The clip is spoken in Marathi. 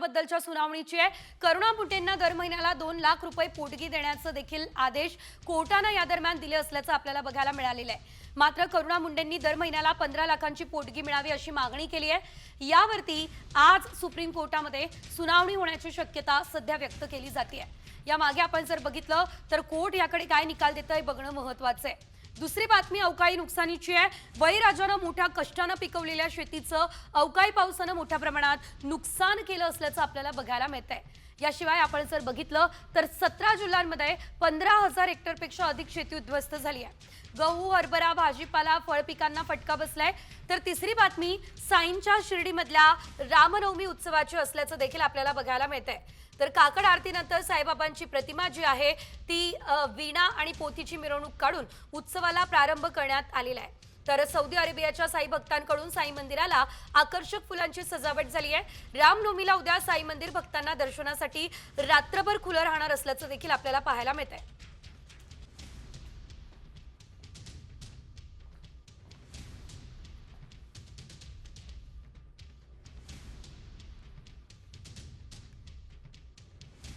याबद्दलच्या सुनावणीची आहे. करुणा मुंडेंना दर महिन्याला दोन लाख रुपये पोटगी देण्याचं देखील आदेश कोर्टानं या दरम्यान दिले असल्याचं आपल्याला बघायला मिळालेलं आहे. मात्र करुणा मुंडेंनी दर महिन्याला पंधरा लाखांची पोटगी मिळावी अशी मागणी केली आहे. यावरती आज सुप्रीम कोर्टामध्ये सुनावणी होण्याची शक्यता सध्या व्यक्त केली जाते या मागे आपण जर बघितलं तर कोर्ट याकडे काय निकाल देतं हे बघणं महत्वाचं आहे. दुसरी बातमी अवकाळी नुकसानीची आहे. बळीराजानं मोठ्या कष्टानं पिकवलेल्या शेतीचं अवकाळी पावसानं मोठ्या प्रमाणात नुकसान केलं असल्याचं आपल्याला बघायला मिळत आहे याशिवाय आपण जर बघितलं तर सतरा जिल्ह्यांमध्ये पंधरा हजार हेक्टरपेक्षा अधिक शेती उद्ध्वस्त झाली आहे. गहू हरभरा भाजीपाला फळ पिकांना फटका बसलाय. तर तिसरी बातमी साईंच्या शिर्डीमधल्या रामनवमी उत्सवाची असल्याचं देखील आपल्याला बघायला मिळतंय. तर काकड आरतीनंतर साईबाबांची प्रतिमा जी आहे ती वीणा आणि पोथीची मिरवणूक काढून उत्सवाला प्रारंभ करण्यात आलेला आहे. तर सौदी अरेबियाच्या साई भक्तांकडून साई मंदिराला आकर्षक फुलांची सजावट झाली आहे. रामनवमीला उद्या साई मंदिर भक्तांना दर्शनासाठी रात्रभर खुलं राहणार असल्याचं देखील आपल्याला पाहायला मिळत आहे